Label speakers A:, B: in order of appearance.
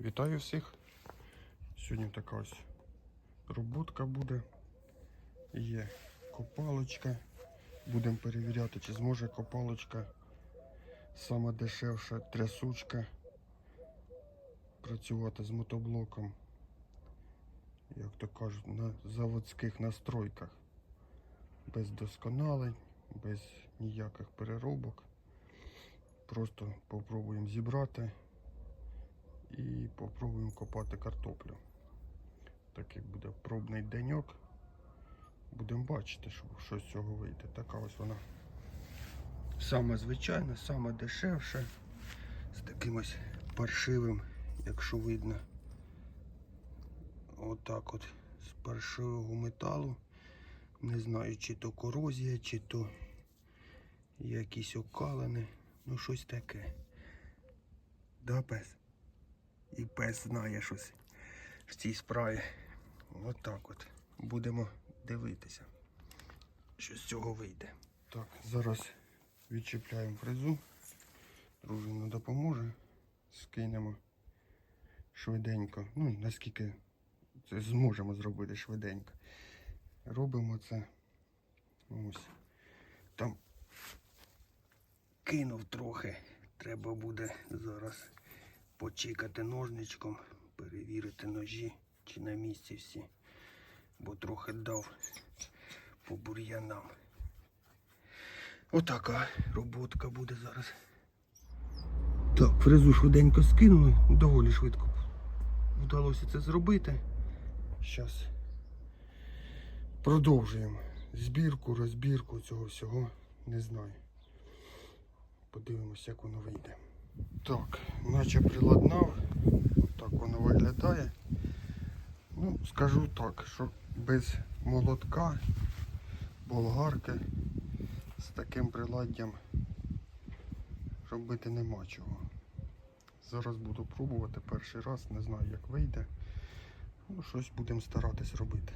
A: Вітаю всіх. Сьогодні така ось роботка буде. Є копалочка. Будемо перевіряти, чи зможе копалочка сама дешевша трясучка працювати з мотоблоком, як то кажуть, на заводських настройках. Без досконалень, без ніяких переробок. Просто попробуємо зібрати і попробуємо копати картоплю. Такий буде пробний деньок. Будемо бачити, що, що з цього вийде. Така ось вона саме звичайна, саме дешевша. З таким ось паршивим, якщо видно. Отак от з паршивого металу. Не знаю, чи то корозія, чи то якісь окалини. Ну щось таке. Да, пес? І пес знає щось в цій справі. Отак от. Будемо дивитися, що з цього вийде. Так, зараз відчіпляємо фрезу. Дружина допоможе. Скинемо швиденько. Ну, наскільки це зможемо зробити швиденько. Робимо це. Ось. Там кинув трохи. Треба буде зараз почекати ножничком, перевірити ножі, чи на місці всі, бо трохи дав по бур'янам. Отака роботка буде зараз. Так, фрезу швиденько скинули, доволі швидко вдалося це зробити. Зараз продовжуємо збірку, розбірку цього всього, не знаю. Подивимося, як воно вийде. Так, наче приладнав. Так воно виглядає. Ну, скажу так, що без молотка, болгарки з таким приладдям робити нема чого. Зараз буду пробувати перший раз, не знаю як вийде. Ну, щось будемо старатись робити.